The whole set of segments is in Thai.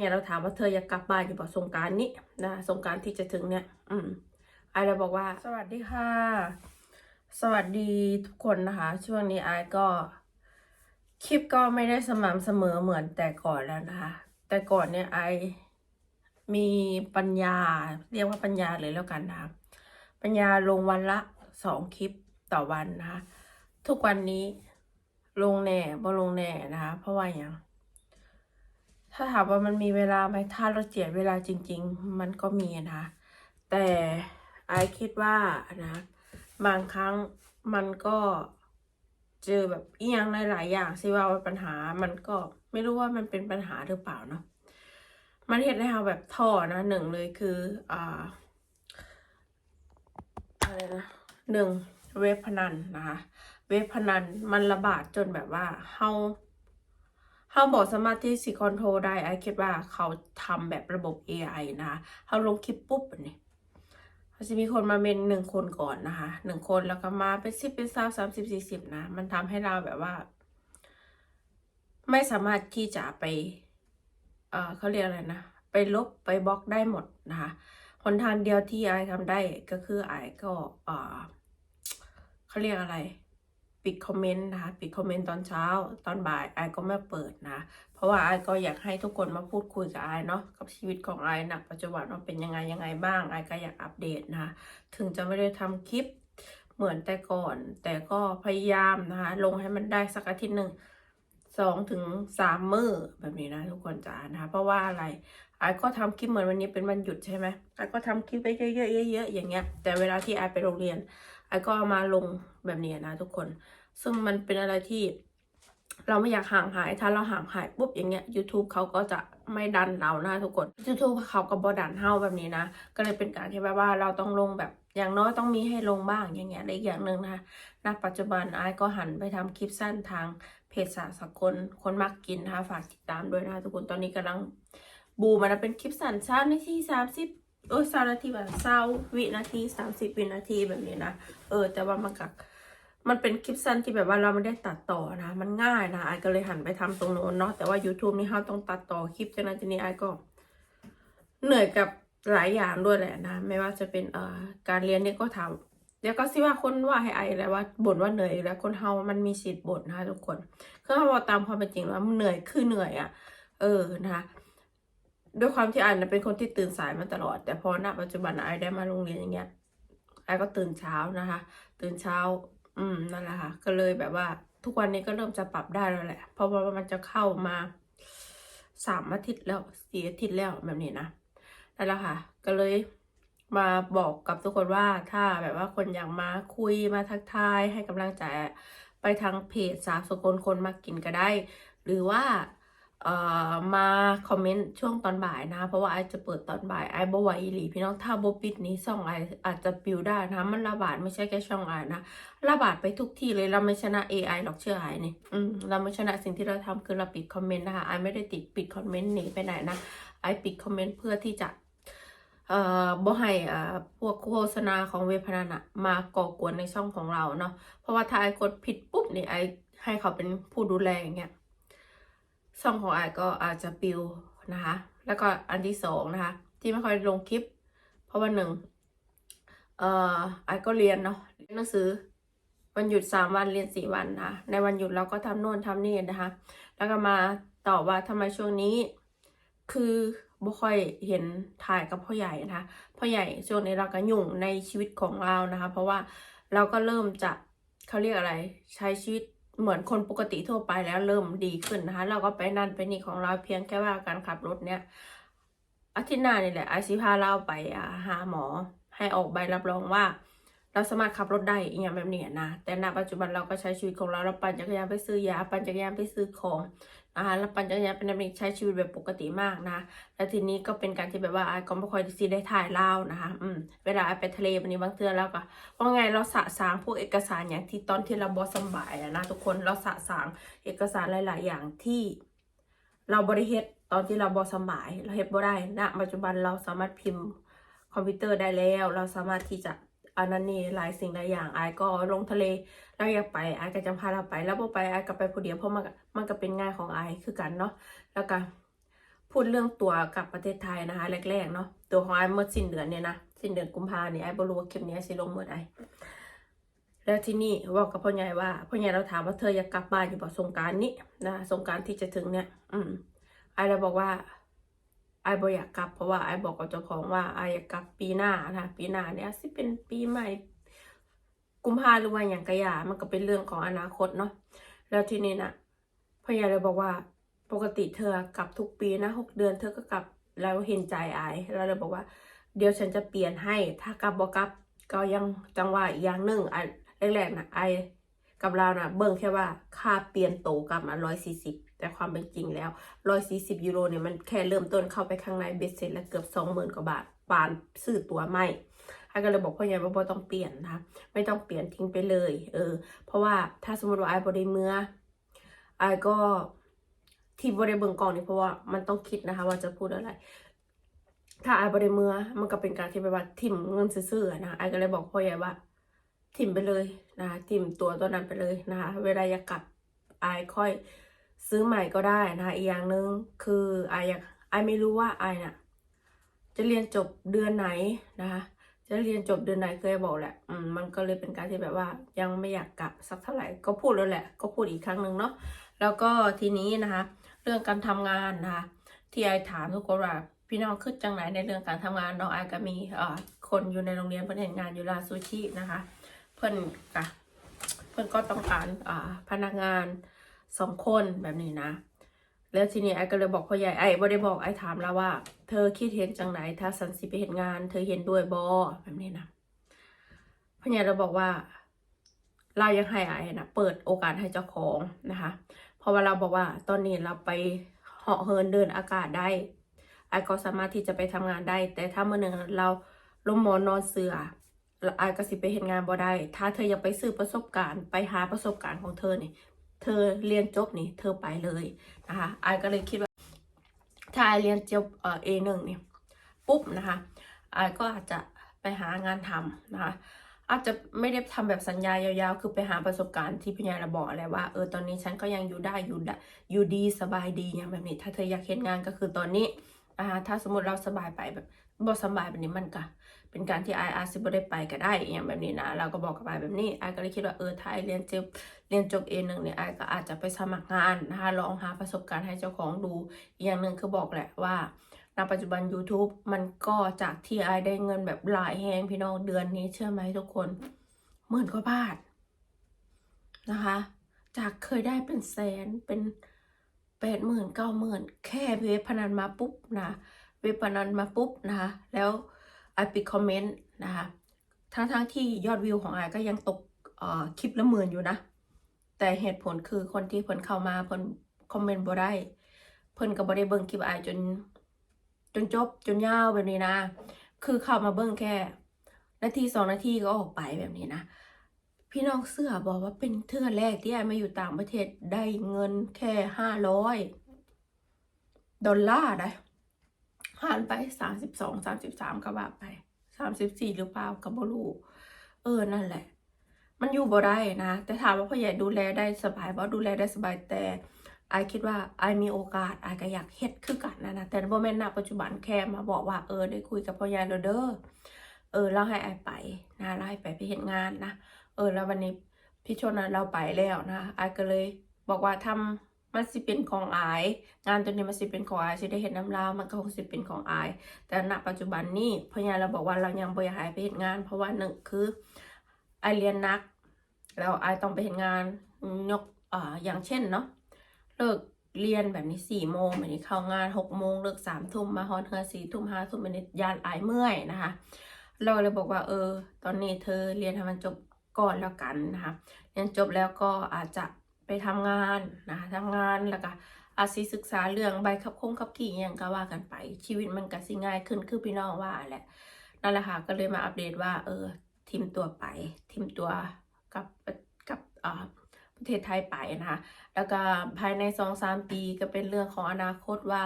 เนี่ยเราถามว่าเธออยากกลับบ้านอยู่บ่สงการนี้นะสงการที่จะถึงเนี่ย อืมไอายเลยบอกว่า สวัสดีค่ะ สวัสดีทุกคนนะคะ ช่วงนี้ไอายก็คลิปก็ไม่ได้สม่ำเสมอเหมือนแต่ก่อนแล้วนะคะ แต่ก่อนเนี่ยไอมีปัญญาเรียกว่าปัญญาเลยแล้วกันนะคะปัญญาลงวันละสองคลิปต่อวันนะคะ ทุกวันนี้ลงแน่บ่ลงแน่นะคะ เพราะว่าอย่าง ถ้าถามว่ามันมีเวลาไหมถ้าเราเจียดเวลาจริง ๆ มันก็มีนะ แต่ไอคิดว่านะบางครั้งมันก็เจอแบบอียงหลายๆอย่างสิว่าว่าปัญหามันก็ไม่รู้ว่ามันเป็นปัญหาหรือเปล่าเนาะมันเห็นให้เราแบบท่อนะหนึ่งเลยคืออ่าอะไรนะหนึ่งเว็บพนันนะคะ เว็บพนันมันระบาดจนแบบว่าเฮา เขาบอกสามารถที่สิคอนโทรได้ไอคิดว่าเขาทำแบบระบบ AI นะคะเขาลงคลิปปุ๊บอันนี้เขาจะมีคนมาเมนหนึ่งคนก่อนนะคะหนึ่งคนแล้วก็มาเป็นสิบเป็นสามสามสิบสี่สิบนะ มันทำให้เราแบบว่า ไม่สามารถที่จะไป เออเขาเรียกอะไรนะ ไปลบไปบล็อกได้หมดนะคะหนทางเดียวที่ไอทำได้ก็คือไอก็ เออเขาเรียกอะไร ปิดคอมเมนต์นะคะปิดคอมเมนต์ตอนเช้า ตอนบ่ายไอก็ไม่เปิดนะ เพราะว่าไอก็อยากให้ทุกคนมาพูดคุยกับไอเนาะกับชีวิตของไอณปัจจุบันว่าเป็นยังไงยังไงบ้างไอก็อยากอัปเดตนะคะถึงจะไม่ได้ทำคลิปเหมือนแต่ก่อน แต่ก็พยายามนะคะลงให้มันได้สักอาทิตย์หนึ่งสองถึงสามมื้อแบบนี้นะทุกคนจ๋านะคะเพราะว่าอะไรไอก็ทำคลิปเหมือนวันนี้เป็นวันหยุดใช่ไหมไอก็ทำคลิปไปเยอะๆเยอะๆอย่างเงี้ยแต่เวลาที่ไอไปโรงเรียน ไอก็เอามาลงแบบนี้นะทุกคน ซึ่งมันเป็นอะไรที่เราไม่อยากห่างหาย ถ้าเราห่างหายปุ๊บอย่างเงี้ย YouTube เขาก็จะไม่ดันเรานะทุกคน YouTube เขาก็บอดันเฮาแบบนี้นะ ก็เลยเป็นการที่แบบว่าเราต้องลงแบบอย่างน้อยต้องมีให้ลงบ้างอย่างเงี้ยและอีกอย่างหนึ่งนะคะณปัจจุบันไอ้ก็หันไปทำคลิปสั้นทางเพจสาสกลคนมักกินนะคะฝากติดตามด้วยนะคะทุกคนตอนนี้กำลังบูมันะเป็นคลิปสั้นสามนทีสามสิบ โอ้ยสามนาทีแบบเศร้าวินาทีสามสิบวินาทีแบบนี้นะเออ แต่ว่ามันกักมันเป็นคลิปสั้นที่แบบว่าเราไม่ได้ตัดต่อนะ มันง่ายนะไอก็เลยหันไปทำตรงโน้นเนาะแต่ว่า YouTube นี่เราต้องตัดต่อคลิปจากนั้นทีนี้ไอก็ เหนื่อยกับหลายอย่างด้วยแหละนะ ไม่ว่าจะเป็นเอ่อการเรียนเนี่ยก็ทำเดี๋ยวก็สิว่าคนว่าให้ไอแล้วว่าบ่นว่าเหนื่อยอีกแล้วคนเฮามันมีสิทธิ์บ่นนะทุกคนคือถ้าเราตามความเป็นจริงแล้วมันเหนื่อยคือเหนื่อยอะ่ะ เออนะคะ ด้วยความที่ไอนะเป็นคนที่ตื่นสายมาตลอด แต่พอณปัจจุบันไอได้มาโรงเรียนอย่างเงี้ยไอก็ตื่นเช้านะคะ ตื่นเช้า อืมนั่นแหละค่ะ ก็เลยแบบว่า ทุกวันนี้ก็เริ่มจะปรับได้แล้วแหละ เพราะว่ามันจะเข้ามาสามอาทิตย์แล้วสี่อาทิตย์แล้วแบบนี้นะนั่นแหละค่ะ ก็เลยมาบอกกับทุกคนว่าถ้าแบบว่าคนอยากมาคุยมาทักทายให้กำลังใจไปทางเพจสาวสกลคนมากินก็ได้ หรือว่า มาคอมเมนต์ช่วงตอนบ่ายนะ เพราะว่าไอจะเปิดตอนบ่ายไอบ่ไหวอีหลีพี่น้องถ้าบ่ปิดนี้ช่องไออาจจะปิวได้นะมันระบาดไม่ใช่แค่ช่องไอนะระบาดไปทุกที่เลยเราไม่ชนะ AI หรอกเชื่อไอนี่อืมเราไม่ชนะสิ่งที่เราทำคือเราปิดคอมเมนต์นะคะไอไม่ได้ติดปิดคอมเมนต์หนีไปไหนนะไอปิดคอมเมนต์เพื่อที่จะเอ่อบ่ให้อ่าพวกโฆษณาของเว็บพนันอะมาก่อกวนในช่องของเราเนาะเพราะว่าถ้าไอกดผิดปุ๊บเนี่ยไอให้เขาเป็นผู้ดูแลอย่างเงี้ย ช่องของไอก็อาจจะปิวนะคะ แล้วก็อันที่สองนะคะ ที่ไม่ค่อยลงคลิป เพราะว่าหนึ่งเอ่อไอก็เรียนเนาะเรียนหนังสือวันหยุดสามวันเรียนสี่วันนะะในวันหยุดเราก็ทำโน่นทำนี่นะคะ แล้วก็มาตอบว่าทำไมช่วงนี้ คือบ่ค่อยเห็นถ่ายกับพ่อใหญ่นะคะพ่อใหญ่ช่วงนี้เราก็ยุ่งในชีวิตของเรานะคะ เพราะว่าเราก็เริ่มจะเขาเรียกอะไร ใช้ชีวิต เหมือนคนปกติทั่วไปแล้วเริ่มดีขึ้นนะคะ เราก็ไปนั่นไปนี่ของเราเพียงแค่ว่าการขับรถเนี่ยอาทิตย์หน้านี่แหละไอซิพาเราไปหาหมอ ให้ออกใบรับรองว่า เราสามารถขับรถได้อีกอย่างแบบนี้นะ แต่ณปัจจุบันเราก็ใช้ชีวิตของเราเราปั่นจักรยานไปซื้อยาปั่นจักรยานไปซื้อของนะคะแล้วปั่นจักรยานเป็นแบบนี้ใช้ชีวิตแบบปกติมากนะ แล้วทีนี้ก็เป็นการที่แบบว่าไอ้ก็ไม่ค่อยได้ซีได้ถ่ายเล่านะคะ อืม เวลาไอ้ไปทะเลวันนี้บางเทื่อแล้วก็ว่าไงเราสะสางพวกเอกสารอย่างที่ตอนที่เราบอสำบายนะทุกคนเราสะสางเอกสารหลาย ๆ อย่างที่เราบริเฮ็ดตอนที่เราบอสำบายเราเฮ็ดบ่ได้ณปัจจุบันเราสามารถพิมพ์คอมพิวเตอร์ได้แล้ว เราสามารถที่จะ อันนั้นนี่หลายสิ่งหลายอย่างไอ้ก็ลงทะเลเราอยากไปไอ้ก็จะพาเราไป แล้วพอไปไอ้ก็ไปผู้เดียวเพราะมันมันก็เป็นง่ายของไอ้คือกันเนาะแล้วก็พูดเรื่องตัวกลับประเทศไทยนะคะแรกๆเนาะตัวของไอ้เมื่อสิ้นเดือนเนี่ยนะสิ้นเดือนกุมภาเนี่ยไอ้บรู้ว่าคลิปนี้สิลงเมื่อใดแล้วที่นี่บอกกับพ่อใหญ่ว่าพ่อใหญ่เราถามว่าเธออยากกลับบ้านอยู่บ่สงการนี้นะสงการที่จะถึงเนี่ย อืมไอ้เลยบอกว่า ไอ้บ่อยากกลับ เพราะว่าไอ้บอกกับเจ้าของว่าไอ้อยากกลับปีหน้านะปีหน้าเนี่ยสิเป็นปีใหม่กุมภาหรือว่าอย่างกระยามันก็เป็นเรื่องของอนาคตเนาะแล้วทีนี้นะพ่อใหญ่เลยบอกว่าปกติเธอกลับทุกปีนะหกเดือนเธอก็กลับแล้วเห็นใจไอายเราเลยบอกว่า เดี๋ยวฉันจะเปลี่ยนให้ถ้ากลับบ่กลับ ก็ยังจังว่าอีกอย่างหนึ่งไอแรกๆนะไอกับเรานะเบิ่งแค่ว่าค่าเปลี่ยนโตกลับมาร้อยสี่สิบ แต่ความเป็นจริงแล้วร้อยสี่สิบยูโรเนี่ยมันแค่เริ่มต้นเข้าไปข้างในเบ็ดเสร็จแล้วเกือบสองหมื่นกว่าบาทปานซื้อตัวใหม่ไอ้ก็เลยบอกพ่อใหญ่ว่าบ่ต้องเปลี่ยนนะคะไม่ต้องเปลี่ยนทิ้งไปเลย เออ เพราะว่าถ้าสมมติว่าไอ้บ่ได้เมื่อไอ้ก็ที่บริเบิงกองนี่เพราะว่ามันต้องคิดนะคะ ว่าจะพูดอะไร ถ้าไอ้บริเมือมันก็เป็นการที่แบบว่าทิมเงินซื่อๆนะไอ้ก็เลยบอกพ่อใหญ่ว่าทิมไปเลยนะคะทิมตัวตัวนั้นไปเลยนะคะเวลาอยากกลับไอ้ค่อย ซื้อใหม่ก็ได้นะคะอีกอย่างหนึ่งคือไออยากไอไม่รู้ว่าไอ้น่ะจะเรียนจบเดือนไหนนะคะจะเรียนจบเดือนไหนเคยบอกแหละอืมมันก็เลยเป็นการที่แบบว่ายังไม่อยากกลับสักเท่าไหร่ก็พูดแล้วแหละ ก็พูดอีกครั้งหนึ่งเนาะแล้วก็ทีนี้นะคะ เรื่องการทำงานนะคะที่ไอถามทุกคนว่าพี่น้องขึ้นจังไหนในเรื่องการทำงานน้องไอก็มีเอ่อคนอยู่ในโรงเรียนเพื่อนเห็นงานอยู่ลาซูชินะคะ เพื่อนกะเพื่อนก็ต้องการอ่าพนักงาน สองคนแบบนี้นะ แล้วทีนี้ไอก็เลยบอกพ่อใหญ่ไอ้บ่ได้บอกไอ้ถามแล้วว่า เธอคิดเห็นจังไหนถ้าสันสิไปเห็นงาน เธอเห็นด้วยบอแบบนี้นะพ่อใหญ่เราบอกว่าเรายังให้ไอ้นะเปิดโอกาสให้เจ้าของนะคะเพราะว่าเราบอกว่าตอนนี้เราไปเหาะเหินเดินอากาศได้ไอก็สามารถที่จะไปทำงานได้ แต่ถ้าเมื่อหนึ่งเราล้มหมอนนอนเสือแล้วไอก็สิไปเห็นงานบ่ได้ ถ้าเธออยากไปซื้อประสบการณ์ ไปหาประสบการณ์ของเธอเนี่ย เธอเรียนจบนี่เธอไปเลยนะคะไอก็เลยคิดว่าถ้าไอเรียนจบเอ่อ A1 เนี่ยปุ๊บนะคะไอก็อาจจะไปหางานทำนะคะอาจจะไม่ได้ทำแบบสัญญายาวๆ คือไปหาประสบการณ์ที่พี่ยายเราบอกอะไรว่า เออ ตอนนี้ฉันก็ยังอยู่ได้ อยู่ได้ อยู่ดี สบายดีอย่างแบบนี้ ถ้าเธออยากเห็นงานก็คือตอนนี้นะคะถ้าสมมติเราสบายไปแบบบ่สบายแบบนี้มันก็ เป็นการที่ไออาซิบได้ไปก็ได้อย่างแบบนี้นะ เราก็บอกกับไอแบบนี้ไอก็เลยคิดว่าเออถ้าไอเรียนจบเรียนจบเอหนึ่งเนี่ยไอก็อาจจะไปสมัครงานนะคะลองหาประสบการณ์ให้เจ้าของดูอีกอย่างหนึ่งคือบอกแหละว่าณปัจจุบัน YouTube มันก็จากที่ไอได้เงินแบบหลายแหงพี่น้องเดือนนี้เชื่อไหมทุกคนหมื่นกว่าบาทนะคะ จากเคยได้เป็นแสนเป็นแปดหมื่นเก้าหมื่นแค่เว็บพนันมาปุ๊บนะเว็บพนันมาปุ๊บนะแล้ว ไอปิดคอมเมนต์นะคะ ทั้งๆที่ยอดวิวของไอก็ยังตกอ่อคลิปละหมื่นอยู่นะ แต่เหตุผลคือคนที่เพิ่นเข้ามาเพิ่นคอมเมนต์บ่ได้ เพิ่นก็บ่ได้เบิ่งคลิปไอจน จนจบจนยาวแบบนี้นะ คือเข้ามาเบิ่งแค่ นาทีสองนาทีก็ออกไปแบบนี้นะพี่น้องเสื้อบอกว่าเป็นเทื่อแรกที่ไอมาอยู่ต่างประเทศได้เงินแค่ห้าร้อยดอลลาร์นะ หารไปสามสิบสองสามสิบสามก็ว่าไปสามสิบสี่หรือเปล่ากับบรูเออนั่นแหละ มันอยู่บ่ได้นะ แต่ถามว่าพ่อใหญ่ดูแลได้สบายบ่ดูแลได้สบายแต่ไอคิดว่าไอมีโอกาสไอก็อยากเฮ็ดคือกันนะนะแต่บ่แม่นณปัจจุบันแค่มาบอกว่าเออได้คุยกับพ่อใหญ่แล้วเด้อเออเราให้ไอไปนะเราให้ไปไปเห็นงานนะเออแล้ววันนี้พี่ชนนะเราไปแล้วนะไอก็เลยบอกว่าทำ มันสิเป็นของอาย งานตัวนี้มันสิเป็นของอายสิได้เห็นน้ำลาวมันก็คงสิเป็นของอาย แต่ณปัจจุบันนี้พยาเราบอกว่าเรายังบ่อยากให้ไปเห็นงาน เพราะว่าหนึ่งคือไอเรียนนัก แล้วไอต้องไปเห็นงานยกอ่าอย่างเช่นเนาะเลิกเรียนแบบนี้สี่โมงแบบนี้เข้างานหกโมงเลิกสามทุ่มมาฮอนเทือสี่ทุ่มห้าทุ่มเป็นยานไอายเมื่อยนะคะ เราเลยบอกว่าเออ ตอนนี้เธอเรียนให้มันจบก่อนแล้วกันนะคะเรียนจบแล้วก็อาจจะ ไปทำงานนะคะทำงานแล้วก็อาศิศึกษาเรื่องใบขับคงขับขี่อย่างก็ว่ากันไป ชีวิตมันก็สิง่ายขึ้นคือพี่น้องว่าแหละนั่นแหละค่ะก็เลยมาอัปเดตว่า เออทีมตัวไปทีมตัวกับกับอ่าประเทศไทยไปนะคะแล้วก็ภายในสองสามปีก็เป็นเรื่องของอนาคตว่า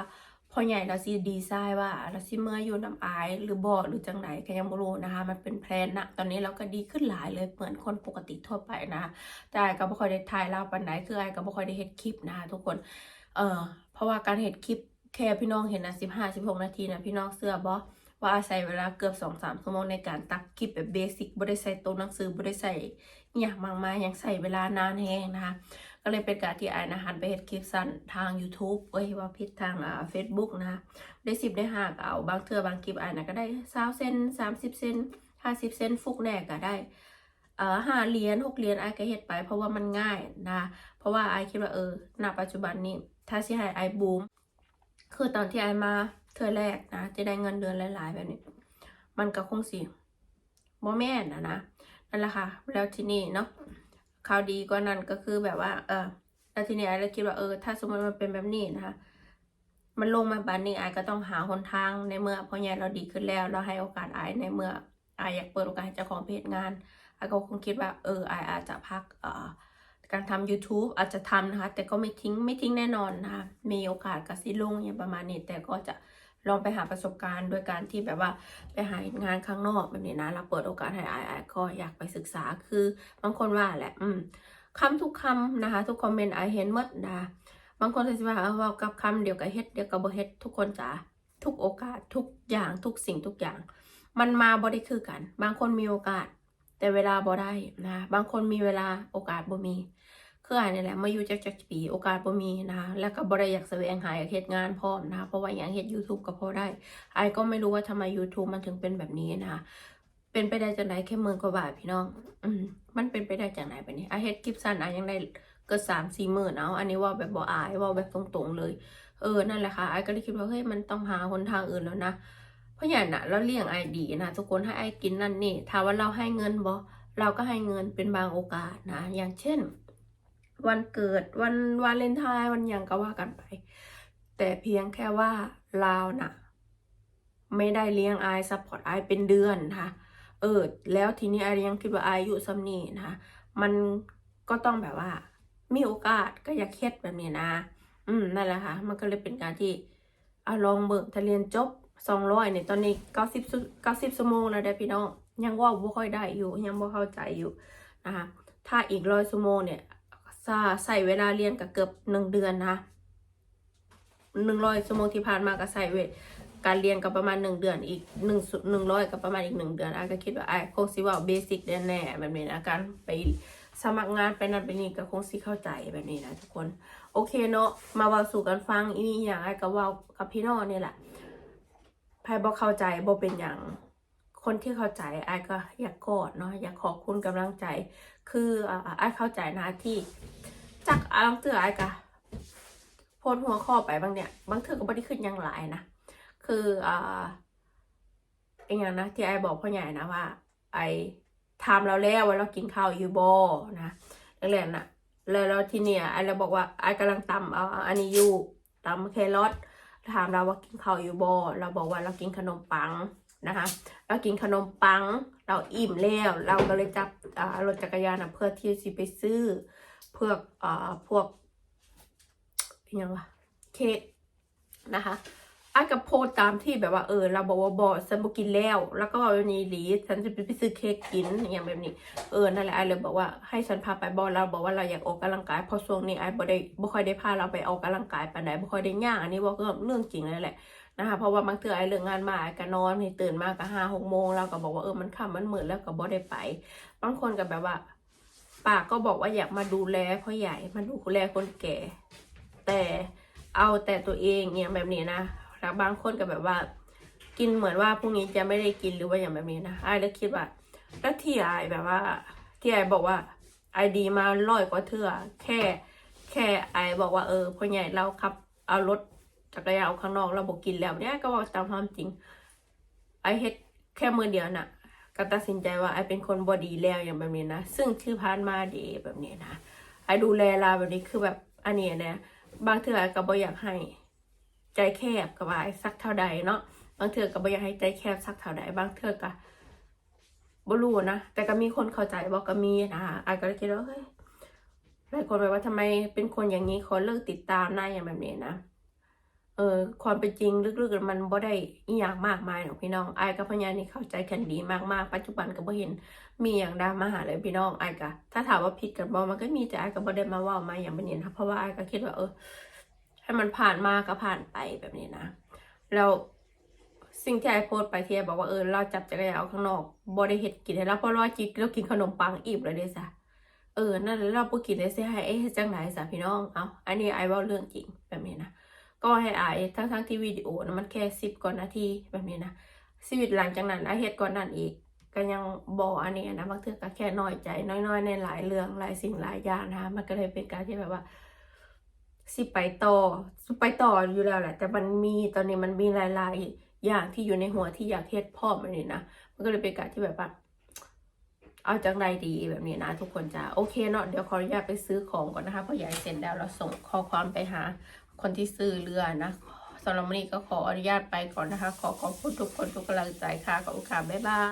พอใหญ่เราสิดีไซน์ว่าเราสิเมื่ออยู่น้ำอายหรือบ่หรือจังไหนก็ยังบ่รู้นะคะ มันเป็นแพลนนะตอนนี้เราก็ดีขึ้นหลายเลยเหมือนคนปกติทั่วไปนะคะแต่ไอก็บ่ค่อยได้ถ่ายเล่าปานไหนคือไอ้ก็บ่ค่อยได้เฮ็ดคลิปนะคะทุกคนเอ่อเพราะว่าการเฮ็ดคลิปแค่พี่น้องเห็นนะสิบห้าสิบหกนาทีนะพี่น้องเสื้อบอว่าอาศัยเวลาเกือบสองสามชั่วโมงในการตักคลิปแบบเบสิกบ่ได้ใส่ตัวหนังสือบ่ได้ใส่อย่างมากมายยังใส่เวลานานแห้งนะคะ ก็เลยเป็นการที่ไอ้นะหันไปเฮ็ดคลิปสั้นทาง YouTube เอ้ยว่าพิดทางอ่า Facebook นะได้สิบได้ห้าก็เอาบางเทื่อบางคลิปไอ้นะก็ได้สาวเซนสามสิบเซนห้าสิบเซนฟุกแน่ก็ได้เอ่อห้าเหรียญหกเหรียญไอ้ก็เฮ็ดไป เพราะว่ามันง่ายนะ เพราะว่าไอ้คิดว่าเออณปัจจุบันนี้ถ้าสิให้ไอ้บูมคือตอนที่ไอมาเธอแรกนะจะได้เงินเดือนหลายๆแบบนี้ มันก็คงสิบ่แม่นนะนะนั่นแหละค่ะแล้วที่นี้เนาะ ข่าวดีกว่านั้นก็คือแบบว่า เออแล้วทีนี้ไอเลยคิดว่าเออ ถ้าสมมติมันเป็นแบบนี้นะคะ มันลงมาบันนี้ไอก็ต้องหาหนทางในเมื่อพอใหญ่เราดีขึ้นแล้ว เราให้โอกาสไอในเมื่อไออยากเปิดโอกาสให้เจ้าของเพจงานไอก็คงคิดว่า เออไออาจจะพักเอ่อการทำ YouTube อาจจะทำนะคะ แต่ก็ไม่ทิ้งไม่ทิ้งแน่นอนนะคะ มีโอกาสกับซิลงอย่างประมาณนี้ แต่ก็จะ ลองไปหาประสบการณ์โดยการที่แบบว่าไปหางานข้างนอกแบบนี้นะเราเปิดโอกาสให้อายอายก็อยากไปศึกษาคือบางคนว่าแหละ อืมคำทุกคำนะคะ ทุกคอมเมนต์ไอเห็นหมดนะบางคนจะว่าเอาเว่ากับคำเดียวกับเฮ็ดเดียวกับบ่เฮ็ดทุกคนจ๋าทุกโอกาสทุกอย่างทุกสิ่งทุกอย่าง มันมาบ่ได้คือกัน บางคนมีโอกาส แต่เวลาบ่ได้นะบางคนมีเวลาโอกาสบ่มี คืออ่านนี่แหละมาอยู่จักจักปีโอกาสบ่มีนะคะแล้วก็บ่ได้อยากแสวงหาอยากเฮ็ดงานพร้อมนะคะเพราะว่าอย่างเฮ็ด YouTube ก็พอได้ไอก็ไม่รู้ว่าทำไม YouTube มันถึงเป็นแบบนี้นะคะเป็นไปได้จังไดแค่หมื่นกว่าบาทพี่น้อง อืมมันเป็นไปได้จังไดแบบนี้ไอเฮ็ดคลิปสั้นไอยังได้เกินสามสี่หมื่นเอาอันนี้ว่าแบบบ่อายว่าแบบตรงๆเลย เออนั่นแหละค่ะไอก็เลยคิดว่าเฮ้ยมันต้องหาหนทางอื่นแล้วนะเพราะอย่างน่ะเราเลี้ยงไอดีนะทุกคนให้ไอกินนั่นนี่ถ้าว่าเราให้เงินบ่เราก็ให้เงินเป็นบางโอกาสนะ อย่างเช่น วันเกิดวันวาเลนไทน์วันยังก็ว่ากันไป แต่เพียงแค่ว่าเราน่ะ ไม่ได้เลี้ยงไอซัพพอร์ตไอเป็นเดือนนะคะเออแล้วทีนี้ไอยังคิดว่าไออายุซ้ำนี่นะคะมันก็ต้องแบบว่า มีโอกาสก็อย่ากเฮ็ดแบบนี้นะ อืมนั่นแหละค่ะ มันก็เลยเป็นการที่เอาลองเบิกถ้าเรียนจบสองร้อยเนี่ยตอนนี้เก้าสิบเก้าสิบชั่วโมงแล้วได้พี่น้องยังว่าบ่ค่อยได้อยู่ยังบ่เข้าใจอยู่นะคะถ้าอีกร้อยชั่วโมงเนี่ย จะใส่เวลาเรียนกับเกือบหนึ่งเดือนนะหนึ่งร้อยชั่วโมงที่ผ่านมาก็ใส่เวทการเรียนกับประมาณหนึ่งเดือนอีกหนึ่งหนึ่งร้อยกับประมาณอีกหนึ่งเดือนอาก็คิดว่าไอ้คงสิว่าเบสิกแน่แบบนี้นะการไปสมัครงานไปนั่นไปนี่ก็คงสิเข้าใจแบบนี้นะทุกคน โอเคเนาะมาว่าสู่กันฟังอีนี่อย่างไอ้ก็เว่ากับพี่น้องนี่แหละใครบอกเข้าใจบ่เป็นอย่าง คนที่เข้าใจไอ้ก็อยากกอดเนาะอยากขอบคุณกำลังใจ คือไอ้เข้าใจนะที่ จากอ่างเตือไอ้กะโพสหัวข้อไปบางเนี่ยบางเถือก็ไม่ได้ขึ้นยังหลายนะคืออ่าองอย่างนะที่ไอ้บอกพ่อใหญ่นะว่า ไอ้ทำเราแล้วว่าเรากินข้าวอยู่บอนะแรกๆนะแล้วแล้วทีเนี้ยไอ้เราบอกว่าไอ้กำลังตำเอาเอาอันนี้อยู่ตำแครอทถามเราว่ากินข้าวอยู่บอเราบอกว่าเรากินขนมปัง นะคะ เรากินขนมปัง เราอิ่มแล้ว เราก็เลยจับรถจักรยานเพื่อที่จะไปซื้อเพื่ออ่าพวกยังวะเค้กนะคะไอ้กับโพสตามที่แบบว่าเออเราบอกว่าบอฉันบอกินแล้ว แล้วก็วันนี้หลีฉันจะไปซื้อเค้กกินอย่างแบบนี้เออนั่นแหละไอ้เลยบอกว่าให้ฉันพาไปบอลเราบอกว่าเราอยากออกกำลังกายเพราะช่วงนี้ไอ้บ่ได้บ่ค่อยได้พาเราไปออกกำลังกายปานใดบ่ค่อยได้ย่างอันนี้บอกก็เรื่องจริงเลยแหละ นะคะเพราะว่าบางเทื่อไอ้เรื่องงานมาไอ้ก็นอนให้ตื่นมาก็ห้าหกโมงแล้วก็บอกว่าเออมันค่ำมันมืดแล้วก็บ่ได้ไป บางคนก็แบบว่าปากก็บอกว่าอยากมาดูแลพ่อใหญ่มาดูแลคนแก่ แต่เอาแต่ตัวเองเนี่ยแบบนี้นะแล้วบางคนก็แบบว่า กินเหมือนว่าพรุ่งนี้จะไม่ได้กินหรือว่าอย่างแบบนี้นะไอ้เลยคิดว่าแล้วที่ไอ้แบบว่า ที่ไอ้บอกว่าไอดีมาร้อยกว่าเทื่อแค่ แค่ไอบอกว่าเออพ่อใหญ่เราขับเอารถ จักรยานออกข้างนอกเราบอกกินแล้วเนี่ยก็บอกตามความจริง ไอเฮ็ดแค่มือเดียวน่ะก็ตัดสินใจว่าไอเป็นคนบอดีแล้วอย่างแบบนี้นะ ซึ่งคือพานมาดีแบบนี้นะ ไอดูแลเราแบบนี้คือแบบอันนี้นะบางเทื่อก็บ่อยากให้ใจแคบกับไอสักเท่าใดเนาะบางเทื่อก็บ่อยากให้ใจแคบสักเท่าใดบางเทื่อก็บ่รู้นะแต่ก็มีคนเข้าใจบอกก็มีนะไอก็เลยคิดว่าเฮ้ยหลายคนแบบว่าทำไมเป็นคนอย่างนี้ขอเลิกติดตามหน้าอย่างแบบนี้นะ เออความเป็นจริงลึกๆมันบ่ได้อีหยังมากมายหรอกพี่น้องไอ้กับพญานี่เข้าใจกันดีมากๆปัจจุบันก็บ่เห็นมีอย่างดราม่าเลยพี่น้องไอ้กะถ้าถามว่าผิดกันบ่มันก็มีแต่ไอ้ก็บ่ได้มาว่ามาอย่างแบบนี้นะเพราะว่าไอ้ก็คิดว่าเออ ให้มันผ่านมาก็ผ่านไปแบบนี้นะแล้วสิ่งที่ไอโพสไปที่บอกว่าเออเราจับจักรยานเอาข้างนอกบริเหตุกินให้เราเพราะว่ากินเรากินขนมปังอิ่มเลยเด้ซะเออนั่นแหละเราบ่กินได้เสียให้เอ๊ะจังไหนซะพี่น้องเอาอันนี้ไอเว่าเรื่องจริงแบบนี้นะ ก็ให้ไอทั้งทั้งๆที่วิดีโอนะมันแค่สิบกว่านาทีแบบนี้นะชีวิตหลังจากนั้นไอเฮ็ดก่อนนั้นอีกก็ยังบอกอันนี้นะบางเทื่อก็แค่น้อยใจ น้อยๆ ในหลายเรื่องหลายสิ่งหลายอย่างนะคะมันก็เลยเป็นการที่แบบว่า สิไปต่อสิไปต่ออยู่แล้วแหละ แต่มันมีตอนนี้มันมีหลายๆอย่างที่อยู่ในหัวที่อยากเฮ็ดพร้อมันนี้นะมันก็เลยเป็นการที่แบบว่าเอาจังใดดีแบบนี้นะ ทุกคนจะโอเคเนาะเดี๋ยวขออนุญาตไปซื้อของก่อนนะคะเพราะอยากเสร็จแล้วเราส่งข้อความไปหา คนที่ซื้อเรือนะสำหรับวันนี้ก็ขออนุญาตไปก่อนนะคะ ขอขอบคุณทุกคนทุกกำลังใจค่ะขอบคุณค่ะบ๊ายบาย